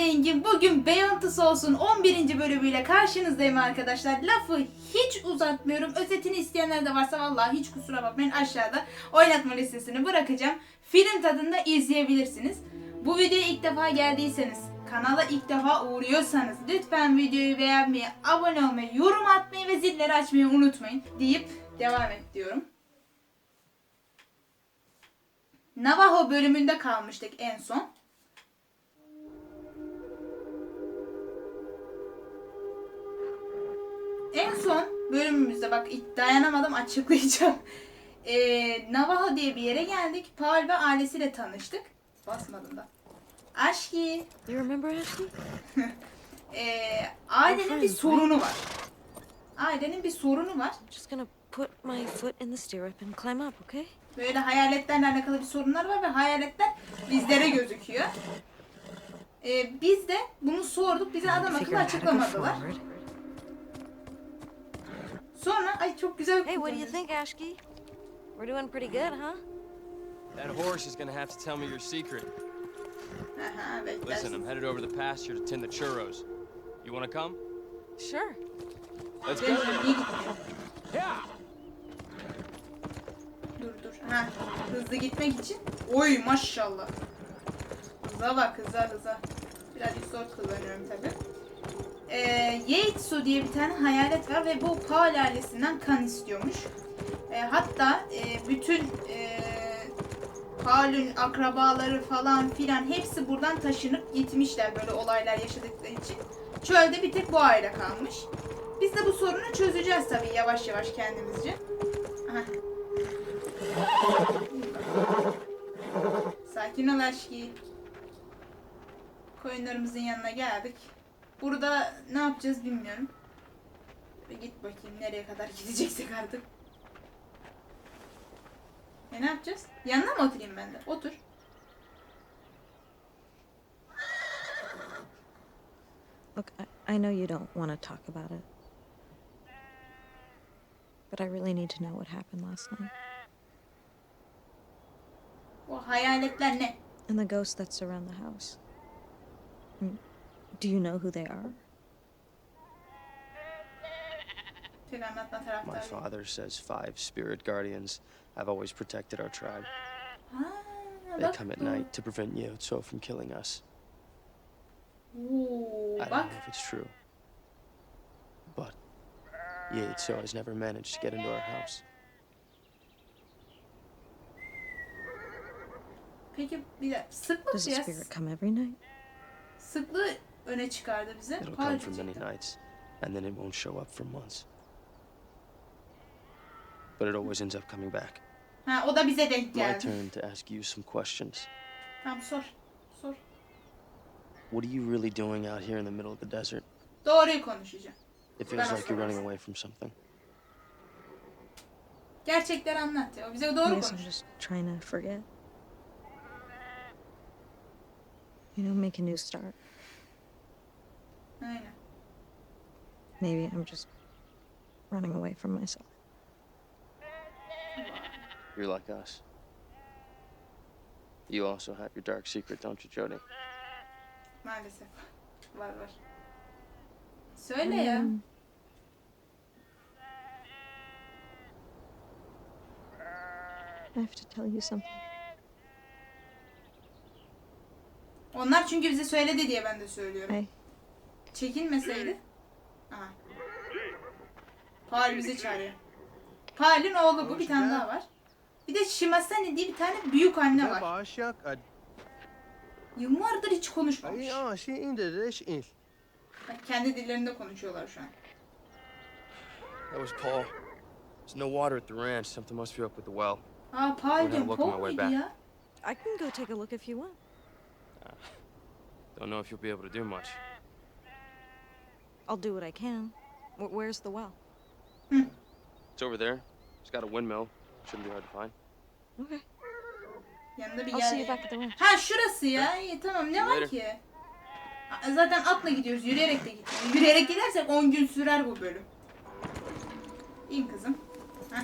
Rengin bugün Beyontus olsun 11. bölümüyle karşınızdayım arkadaşlar. Lafı hiç uzatmıyorum. Özetini isteyenler de varsa vallahi hiç kusura bakmayın aşağıda oynatma listesini bırakacağım. Film tadında izleyebilirsiniz. Bu videoya ilk defa geldiyseniz, kanala ilk defa uğruyorsanız lütfen videoyu beğenmeyi, abone olmayı, yorum atmayı ve zilleri açmayı unutmayın deyip devam et diyorum. Navajo bölümünde kalmıştık en son. En son bölümümüzde bak dayanamadım açıklayacağım. Ee, Navajo diye bir yere geldik. Paul ve ailesiyle tanıştık. Basmadım da. Aşki. You remember Ashley? Ee, ailenin bir sorunu var. Ailenin bir sorunu var. Just gonna put my foot in the stirrup and climb up, okay? Böyle hayaletlerle alakalı bir sorunlar var ve hayaletler bizlere gözüküyor. Ee, biz de bunu sorduk. Bize adam akıllı açıklamadılar. Sonra ay çok güzel Hey, what do you think, Ashki? We're doing pretty good, huh? That horse is gonna have to tell me your secret. Aha, Listen. I'm headed over the pasture to tend the churros. You wanna come? Sure. Let's go. Yeah. Dur dur. Ha, hızlı gitmek için. Oy maşallah. Hıza bak hıza hıza. Birazcık zor kullanıyorum tabi. Ee, Yatesu diye bir tane hayalet var ve bu Paul ailesinden kan istiyormuş. Ee, hatta e, bütün e, Paul'ün akrabaları falan filan hepsi buradan taşınıp gitmişler böyle olaylar yaşadıkları için. Çölde bir tek bu aile kalmış. Biz de bu sorunu çözeceğiz tabii yavaş yavaş kendimizce. Sakin ol aşkı. Koyunlarımızın yanına geldik. Burada ne yapacağız bilmiyorum. Git bakayım nereye kadar gideceksek artık. E ne yapacağız? Yanına mı oturayım ben de? Otur. Look, I, I know you don't want to talk about it. But I really need to know what happened last night. O hayaletler ne? And the ghosts that surround the house. Mm, Do you know who they are? My father says five spirit guardians have always protected our tribe. Ah, they come at night to prevent Yotso from killing us. I don't know if it's true. But Yotso has never managed to get into our house. Peki bir de sıklık Does the spirit come every night? Öne çıkardı bize. It'll come for many nights, and then it won't show up for months. But it always ends up coming back. Ha o da bize denk My geldi. turn to ask you some questions. Tamam sor. Sor. What are you really doing out here in the middle of the desert? Doğruyu konuşacağım. It feels like you're running away from something. Gerçekleri anlat ya. O bize I doğru guess I'm konuş. just trying to forget. You know, make a new start. Aynen. Maybe I'm just running away from myself. You're like us. You also have your dark secret, don't you, Jody? Maalesef. Var var. Söyle ya. Hmm. I have to tell you something. Onlar çünkü bize söyledi diye ben de söylüyorum. Hey, Çekinmeseydi. Aha. Paul bizi çağırıyor. Paul'ün oğlu bu. Bir tane daha var. Bir de Shimasane diye bir tane büyük anne var. Yıllardır hiç konuşmamış. şey. Bak kendi dillerinde konuşuyorlar şu an. That was Paul. There's no water at the ranch. Something must be up with the well. Aa Paul diyorum. Paul my way muydu back. ya? I can go take a look if you want. Don't know if you'll be able to do much. I'll do what I can. Wh- where's the well? It's over there. It's got a windmill. Shouldn't be hard to find. Okay. Yanında bir I'll see you yer. back at the ranch. Ha şurası ya. İyi tamam ne var ki? Zaten atla gidiyoruz. Yürüyerek de gitmiyoruz. Yürüyerek gidersek 10 gün sürer bu bölüm. İn kızım. Heh.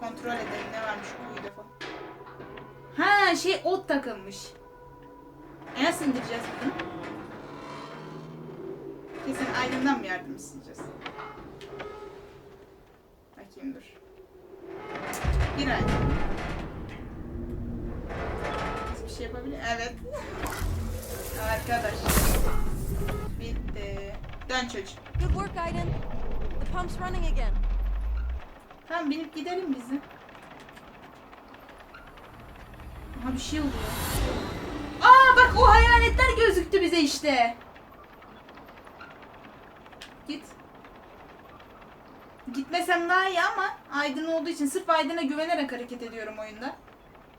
Kontrol edelim ne varmış kuyuda falan. Ha şey ot takılmış. E nasıl indireceğiz bunu? Kesin Aydın'dan mı yardım isteyeceğiz? Bakayım dur. Bir Aydın. Biz bir şey yapabilir Evet. Arkadaş. Bitti. Dön çocuk. Good work, Aiden. The pump's running again. Tamam binip gidelim bizi. Aha bir şey oluyor. Aa bak o hayaletler gözüktü bize işte. Git. Gitmesem daha iyi ama Aydın olduğu için sırf Aydın'a güvenerek hareket ediyorum oyunda.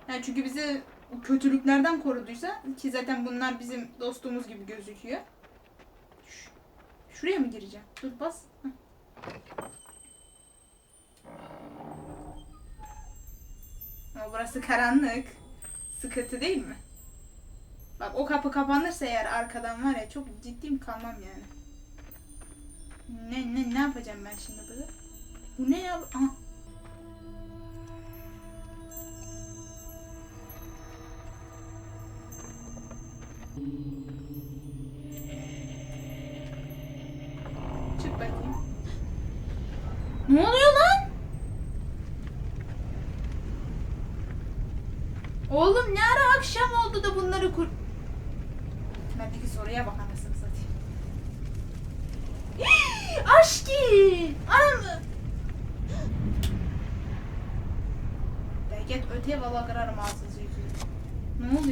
Yani çünkü bizi o kötülüklerden koruduysa ki zaten bunlar bizim dostluğumuz gibi gözüküyor. Ş- Şuraya mı gireceğim? Dur bas. Ama burası karanlık. Sıkıntı değil mi? Bak o kapı kapanırsa eğer arkadan var ya çok ciddiyim kalmam yani. Ne ne ne yapacağım ben şimdi burada? Bu ne ya? Aha.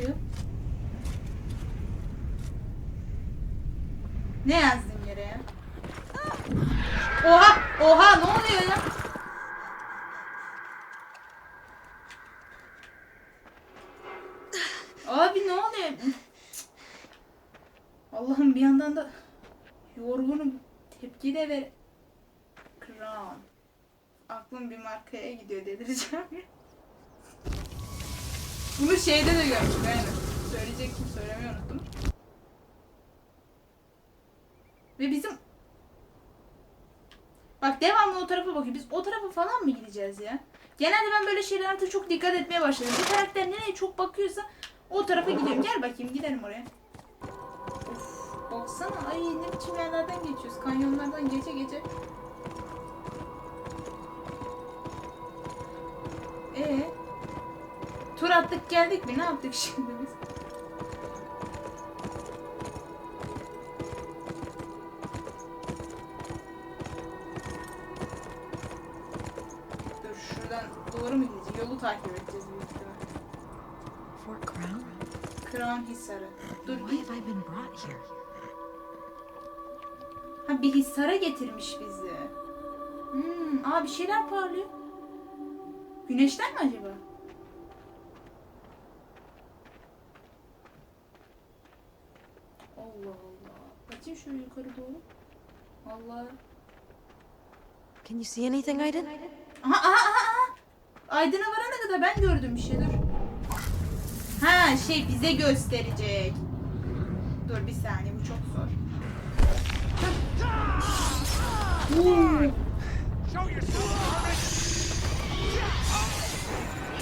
Oluyor? Ne yazdın yere? Oha! Oha ne oluyor ya? Abi ne oluyor? Allah'ım bir yandan da yorgunum. Tepki de ver. Crown. Aklım bir markaya gidiyor delireceğim. Bunu şeyde de görmüştüm aynen. Söyleyecektim söylemeyi unuttum. Ve bizim Bak devamlı o tarafa bakıyor. Biz o tarafa falan mı gideceğiz ya? Genelde ben böyle şeylere artık çok dikkat etmeye başladım. Bir karakter nereye çok bakıyorsa o tarafa gidiyorum. Gel bakayım gidelim oraya. Of, baksana ay ne biçim yerlerden geçiyoruz. Kanyonlardan gece gece. Attık geldik mi? Ne yaptık şimdi biz? Dur şuradan doğru mu gideceğiz? Yolu takip edeceğiz büyük ihtimal. Fort Crown? Kıran Hisarı. Dur Why have I been brought here? ha, bir Hisar'a getirmiş bizi. Hmm, aa bir şeyler parlıyor. Güneşten mi acaba? Allah Allah. Bakayım şöyle yukarı doğru. Allah. Can you see anything? Aha aha aha aha. Aydın'a varana kadar ben gördüm bir şey dur. Ha şey bize gösterecek. Dur bir saniye bu çok zor. Oo.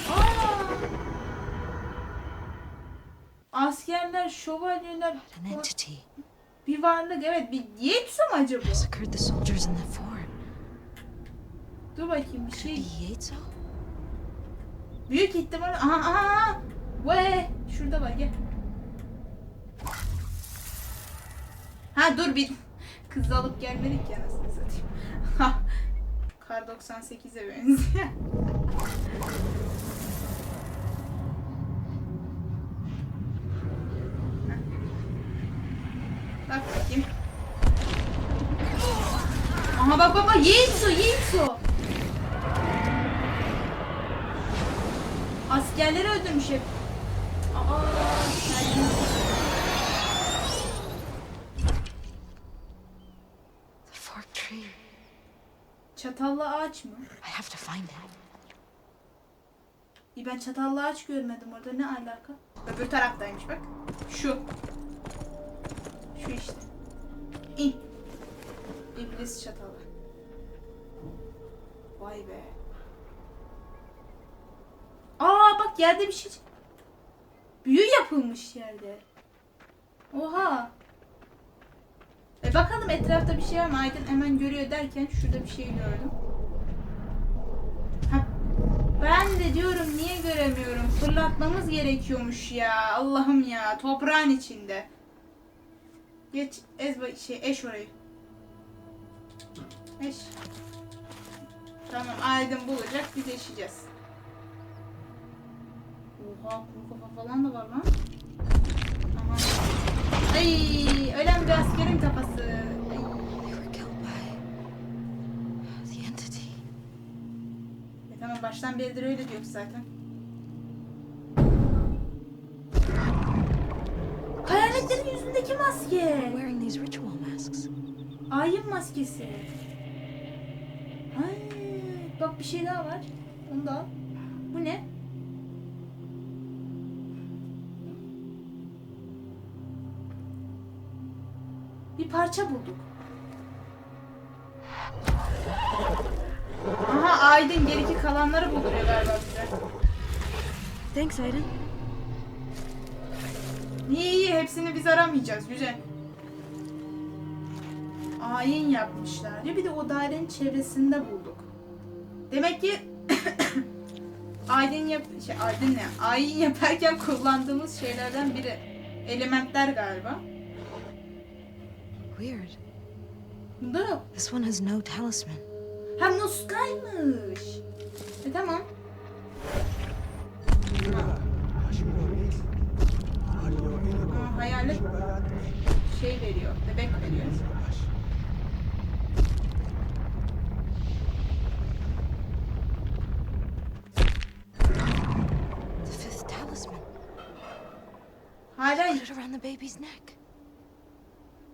Aa! Askerler, şövalyeler, An entity. bir varlık evet bir Yetsu mu acaba? Massacred the soldiers in the fort. Dur bakayım bir şey. be Yateso? Büyük ihtimal. Aha aha. Ve şurada var gel. Ha dur bir kız alıp gelmedik ya nasıl satayım. Kar 98'e benziyor. Bak bakayım. Aha bak bak bak Yitsu Yitsu. Askerleri öldürmüş hep. Aa. Çatallı ağaç mı? I have to find it. İyi ben çatallı ağaç görmedim orada. Ne alaka? Öbür taraftaymış bak. Şu. Şu işte. İn. İblis çatalı. Vay be. Aa bak yerde bir şey. Büyü yapılmış yerde. Oha. E bakalım etrafta bir şey var mı? Aydın hemen görüyor derken şurada bir şey gördüm. Ha, ben de diyorum niye göremiyorum? Fırlatmamız gerekiyormuş ya. Allah'ım ya. Toprağın içinde. Geç ez şey eş orayı. Eş. Tamam Aydın bulacak biz eşeceğiz. Oha kuru kafa falan da var lan. Aha. Ay ölen bir askerin kafası. Ay. E tamam baştan beridir öyle diyor zaten. Yüzündeki maske. Wearing these ritual masks. Ayin maskesi. Ay, bak bir şey daha var. Onu da al. Bu ne? Bir parça bulduk. Aha Aydın geriki kalanları bulduruyor galiba bize. Thanks, Aiden. İyi iyi hepsini biz aramayacağız. Güzel. Ayin yapmışlar. Ya bir de o dairenin çevresinde bulduk. Demek ki aydın yap şey aydın ne? Ayin yaparken kullandığımız şeylerden biri. Elementler galiba. Weird. Bunda. This one has no talisman. Ha muskaymış. E tamam. Aa, hayalet şey veriyor. Bebek veriyor. The fifth talisman. Hala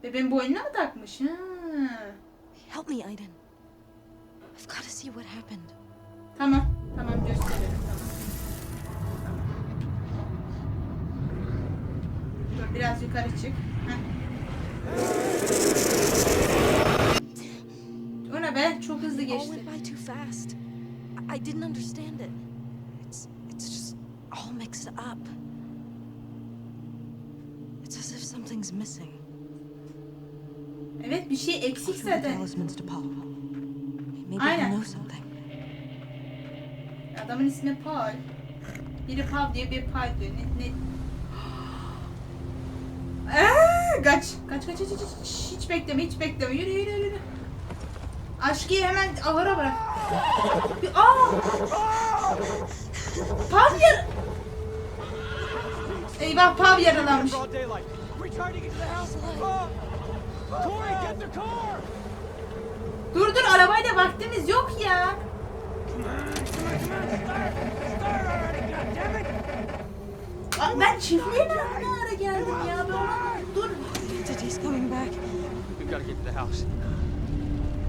bebeğin boynuna mı takmış? Ha. Help me, Aiden. I've got to see what happened. Tamam. Tamam gösterelim. Tamam. Biraz yukarı çık. Heh. O ne be? Çok hızlı All geçti. I, didn't understand it. It's it's just all mixed up. It's as if something's missing. Evet bir şey eksik zaten. Aynen. he'll know something. Adamın ismi Paul. Biri Paul diyor, biri Paul diyor. Ne, ne... Kaç. Kaç, kaç, kaç, kaç. Hiç bekleme, hiç bekleme. Yürü, yürü, yürü. Aşkıyı hemen ahıra bırak. Aa! Pav yar... Eyvah, Pav yaralanmış. Dur dur, arabayla vaktimiz yok ya. Ben çiftliğe ne ara geldim ya? Ben ona... Coming back. We've got to get to the house.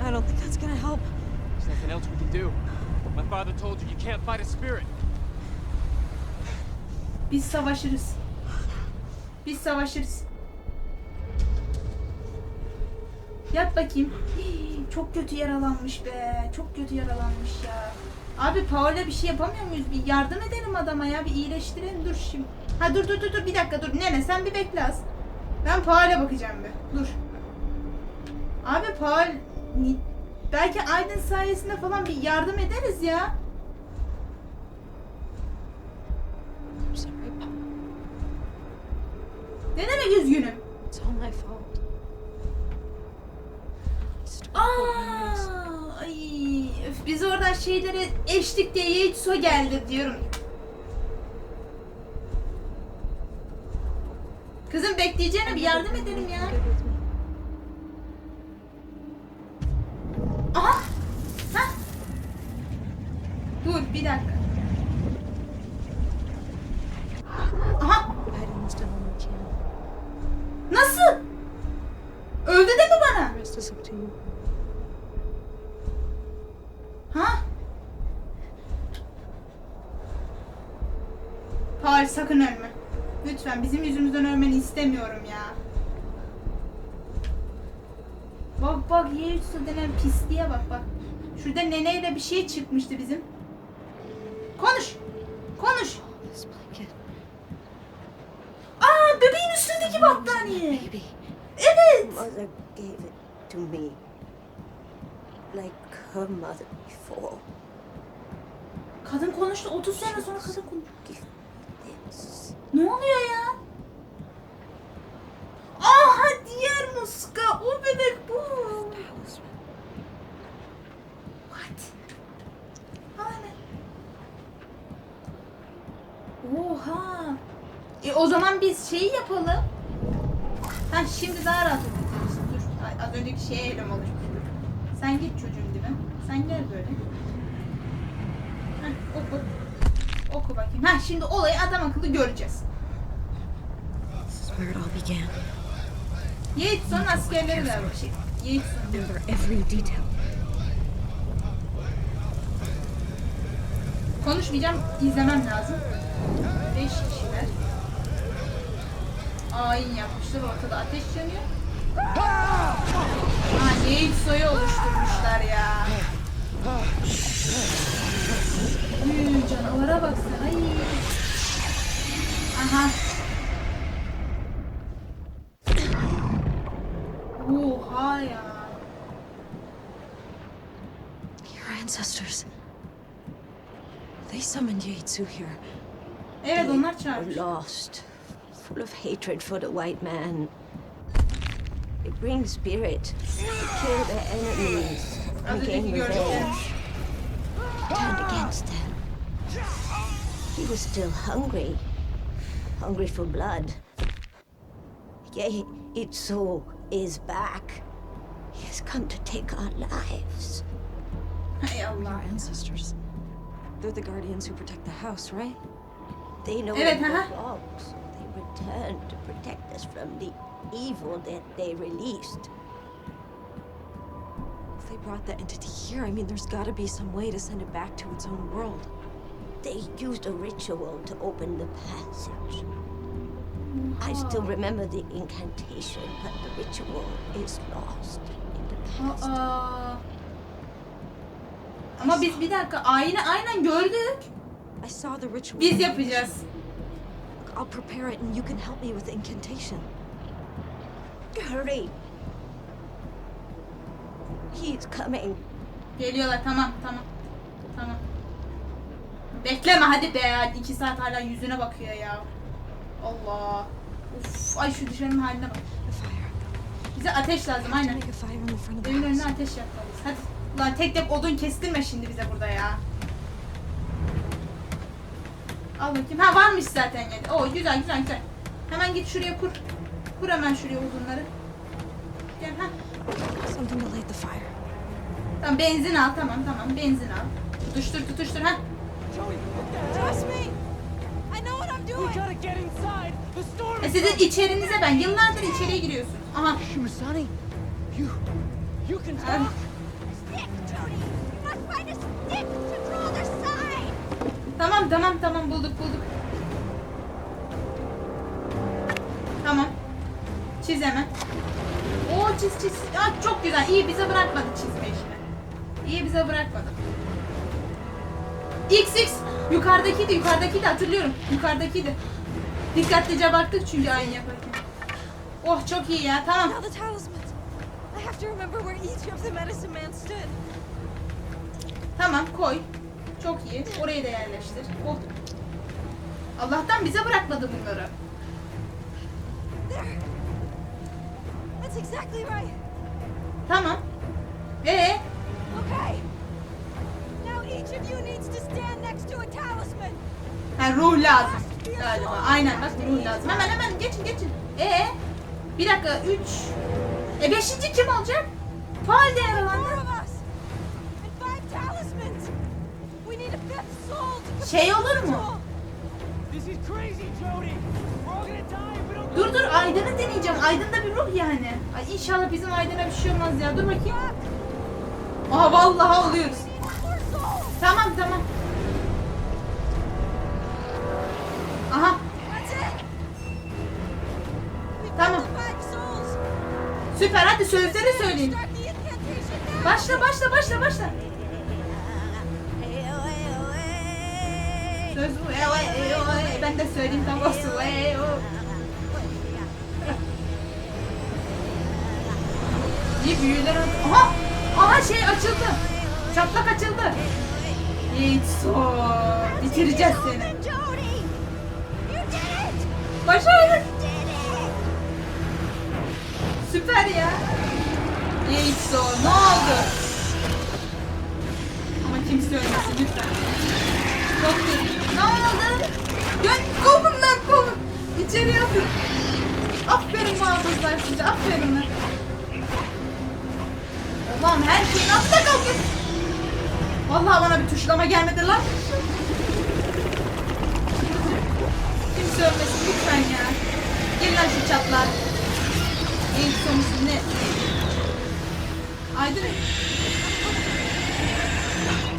I don't think that's gonna help. There's nothing else we can do. My father told you you can't fight a spirit. Biz savaşırız. Biz savaşırız. Yat bakayım. Hii, çok kötü yaralanmış be. Çok kötü yaralanmış ya. Abi Paul'a bir şey yapamıyor muyuz? Bir yardım edelim adama ya. Bir iyileştirelim. Dur şimdi. Ha dur dur dur dur bir dakika dur. Nene sen bir bekle az. Ben Paul'a bakacağım bir. Dur. Abi Paul belki Aydın sayesinde falan bir yardım ederiz ya. Ne demek üzgünüm? It's all my fault. Aa, ay, öf, biz oradan şeyleri eşlik diye Yeitso geldi diyorum. Kızım bekleyeceğine bir yardım edelim ya. Aha! Hah! Dur bir dakika. Aha! Nasıl? Öldü de mi bana? Ha? Paul sakın ölme. Lütfen bizim yüzümüzden istemiyorum ya. Bak bak Yeitsu denen pisliğe bak bak. Şurada neneyle bir şey çıkmıştı bizim. Konuş. Konuş. Aa bebeğin üstündeki battaniye. Evet. Kadın konuştu. 30 sene sonra kadın konuştu. Ne oluyor ya? Aha diğer muska. O bebek bu. What? Aynen. Oha. E o zaman biz şeyi yapalım. Ha şimdi daha rahat otururuz. Dur. Ay, Az önceki şeye elim olur. Sen git çocuğum mi? Sen gel böyle. Heh, oku. Oku bakayım. Ha şimdi olayı adam akıllı göreceğiz. This is where it all began. Yateson askerleri de var. Şey, diyor. Remember every detail. Konuşmayacağım, izlemem lazım. Beş kişiler. Ayin yapmışlar, ortada ateş yanıyor. Ha, Yateson'u oluşturmuşlar ya. Üy, canavara baksana. Ay. Aha. Oha ya. Your ancestors. They summoned Yaitsu here. Evet onlar Were çağırmış. lost, full of hatred for the white man. They bring spirit to kill their enemies and gain revenge. Turned against them. He was still hungry, hungry for blood. Yet Itso is back. He has come to take our lives. Hay Your um, Allah. ancestors. They're the guardians who protect the house, right? They know Evet, what aha. Returned to protect us from the evil that they released. If they brought the entity here, I mean, there's gotta be some way to send it back to its own world. They used a ritual to open the passage. I still remember the incantation, but the ritual is lost in the past. Aa. Ama biz bir dakika ayna aynen gördük. I saw the ritual. Biz yapacağız. I'll prepare it and you can help me with incantation. Hurry! He's coming. Geliyorlar tamam tamam. Tamam. Bekleme hadi be hadi iki saat hala yüzüne bakıyor ya. Allah. Uf, ay şu dışarının haline bak. Bize ateş lazım aynen. Evin önüne ateş yapmalıyız. Hadi. Ulan tek tek odun kestirme şimdi bize burada ya. Al bakayım. Ha varmış zaten yani. Oo güzel güzel güzel. Hemen git şuraya kur. Kur hemen şuraya odunları. Gel ha. Something to light the fire. Tamam benzin al tamam tamam benzin al. Tutuştur tutuştur ha. Trust me! I know what I'm doing! gotta get inside. The storm E sizin içerinize ben yıllardır içeriye giriyorsun. Aha. Musani, you, you can Ah. talk. Stick, Jody! You must find a stick to draw! Tamam tamam tamam bulduk bulduk. Tamam. Çiz hemen. Oo çiz çiz. Aa, çok güzel. İyi bize bırakmadı çizme işini. İyi bize bırakmadı. X X yukarıdakiydi yukarıdakiydi hatırlıyorum. Yukarıdakiydi. Dikkatlice baktık çünkü aynı yaparken. Oh çok iyi ya tamam. Tamam koy. Çok iyi. Oraya da yerleştir. Oh. Allah'tan bize bırakmadı bunları. That's exactly right! Tamam. Ee, Okay! Now each of you needs to stand next to a talisman! ha, ruh lazım galiba. Aynen bak ruh lazım. Hemen hemen geçin geçin. Ee, bir dakika üç. E beşinci kim olacak? Faal de Four if we don't. Dur dur Aydın'ı deneyeceğim. Aydın da bir ruh yani. Ay inşallah bizim Aydın'a bir şey olmaz ya. Dur bakayım. Aha vallahi oluyoruz. Tamam tamam. Aha Tamam. süper hadi sözleri söyleyin. Başla başla başla başla. Söz bu. E, o, e, o, e. Ben de söyleyeyim tam olsun. E, o. İyi büyüler. Aha! Aha şey açıldı. Çaplak açıldı. Yiğitso. Bitireceğiz seni. Başardık. Süper ya. Yiğitso ne oldu? Ama kimse ölmesin lütfen. Çok kötü. Ne oldu? Gön kovun lan kovun. İçeri atın. Aferin muhafızlar size. Aferin lan. Allah'ım her şeyin altında kalkın. Vallahi bana bir tuşlama gelmedi lan. Kimse ölmesin lütfen ya. Gelin lan şu çatlar. En sonusu ne? Aydın.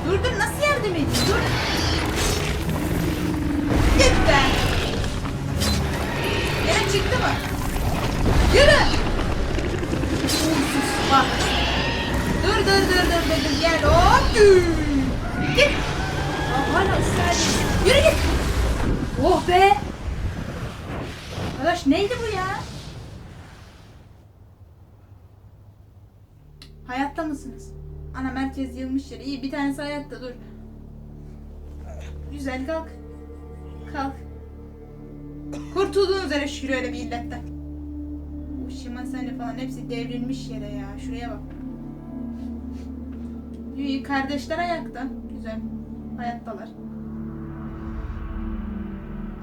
Dur dur nasıl yardım edeyim? Dur. Git be. Yine çıktı mı? Yürü. Uğursuz. Dur dur dur dur dur dur. Git. Aa, hala. Yürü git. Oh be. Arkadaş neydi bu ya? Hayatta mısınız? Ana merkez yılmış yere. İyi bir tanesi hayatta dur. Güzel kalk. Kalk. Kurtulduğun üzere şükür öyle bir illetten. Bu Şimasane falan hepsi devrilmiş yere ya. Şuraya bak. İyi kardeşler ayakta. Güzel. Hayattalar.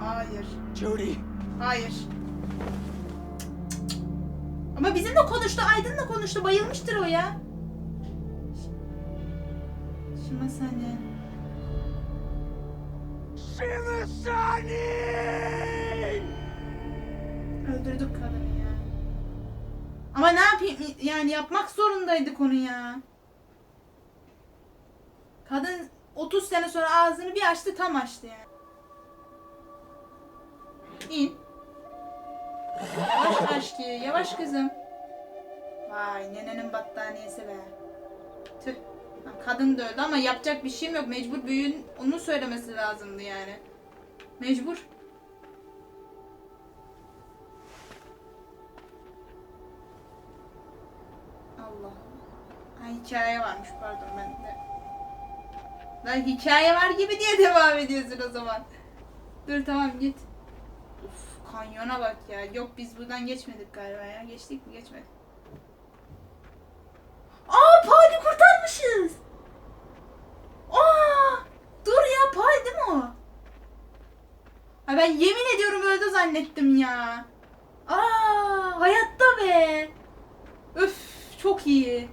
Hayır. Jody! Hayır. Ama bizimle konuştu, Aydın'la konuştu. Bayılmıştır o ya. Şuna saniye. Öldürdük kadını ya. Ama ne yapayım? Yani yapmak zorundaydık onu ya. Kadın 30 sene sonra ağzını bir açtı tam açtı yani. İn. Yavaş aşkı, yavaş kızım. Vay nenenin battaniyesi be. Kadın da öldü ama yapacak bir şeyim yok. Mecbur büyüğün onu söylemesi lazımdı yani. Mecbur. Allah. Ha hikaye varmış pardon ben de. Lan hikaye var gibi diye devam ediyorsun o zaman. Dur tamam git. Uf kanyona bak ya. Yok biz buradan geçmedik galiba ya. Geçtik mi? Geçmedik. Aa Paul'i kurtarmışız. Aa dur ya Paul değil mi o? Ha ben yemin ediyorum öldü zannettim ya. Aa hayatta be. Öf çok iyi.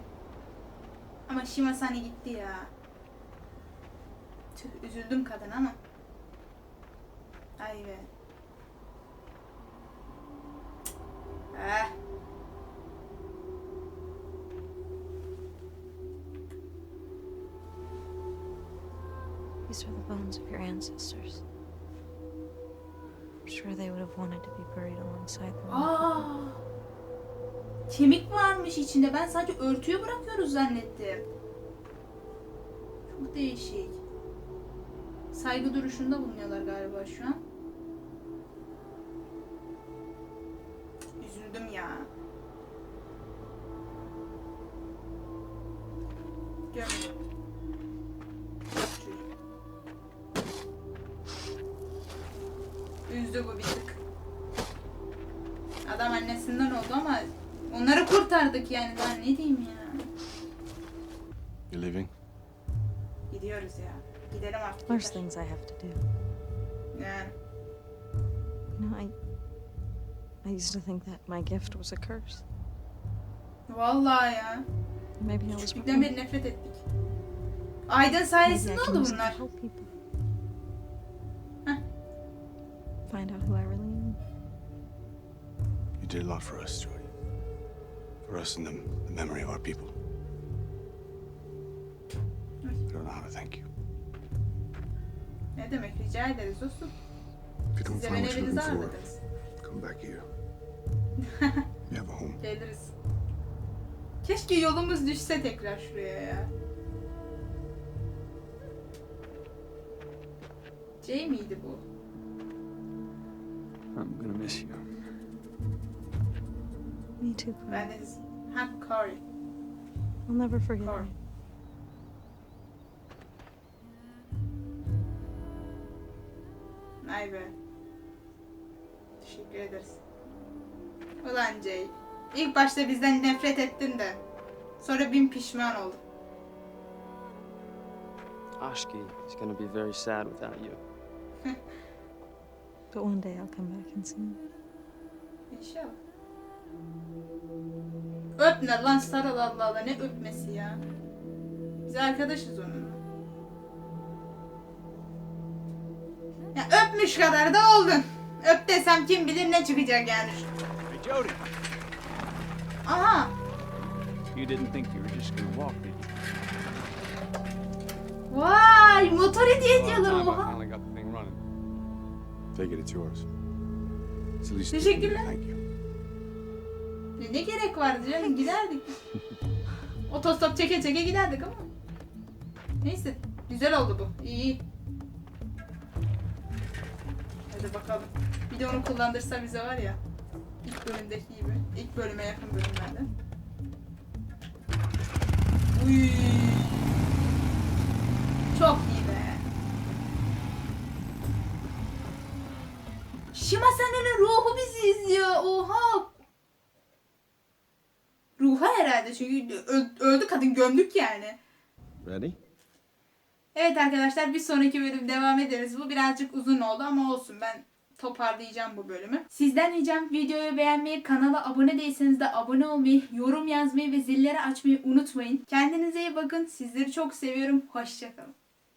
Ama Shimasani gitti ya. Tüh üzüldüm kadın ama. Ay be. Eh. These are the bones of your ancestors. I'm sure they would have wanted to be buried alongside them. Kemik varmış içinde. Ben sadece örtüyü bırakıyoruz zannettim. Çok değişik. Saygı duruşunda bulunuyorlar galiba şu an. There's yeter. things I have to do. Yeah. You know, I. I used to think that my gift was a curse. Vallahi ya. Maybe I was Küçüklükten wrong. beri nefret ettik. Aydın Maybe I sayesinde can oldu use it to bunlar. help people. Huh. Find out who I really am. You did a lot for us, Jody. For us and the, the memory of our people. I don't know how to thank you. Ne demek rica ederiz dostum. If you don't Size find ben what you're evinizi looking for, ağırlatırız. come back here. You have a home. Geliriz. Keşke yolumuz düşse tekrar şuraya ya. Jamie'ydi bu. I'm gonna miss you. Me too. Ben de... Ha Corey. I'll never forget you. Ay be. Teşekkür ederiz. Ulan Jay. İlk başta bizden nefret ettin de. Sonra bin pişman oldun. Ashki is gonna be very sad without you. But one day I'll come back and see you. İnşallah. Öpme lan sarıl Allah Allah ne öpmesi ya. Biz arkadaşız onunla. Ya öpmüş kadar da oldun. Öp desem kim bilir ne çıkacak yani. Hey, Jody! Aha. You didn't think you were just gonna walk, did you? Vay motor hediye ediyorlar oha. Take it, it's yours. It's at least Teşekkürler. Thank you. Ne, ne gerek vardı canım giderdik. Otostop çeke çeke giderdik ama. Neyse güzel oldu bu. İyi. Hadi bakalım. Bir de onu kullandırsa bize var ya. İlk bölümdeki gibi. İlk bölüme yakın bölümlerde. Uy. Çok iyi be. Shimasen'in ruhu bizi izliyor. Oha. Ruha herhalde çünkü öldü kadın gömdük yani. Ready? Evet arkadaşlar bir sonraki bölüm devam ederiz. Bu birazcık uzun oldu ama olsun ben toparlayacağım bu bölümü. Sizden ricam videoyu beğenmeyi, kanala abone değilseniz de abone olmayı, yorum yazmayı ve zilleri açmayı unutmayın. Kendinize iyi bakın. Sizleri çok seviyorum. Hoşçakalın.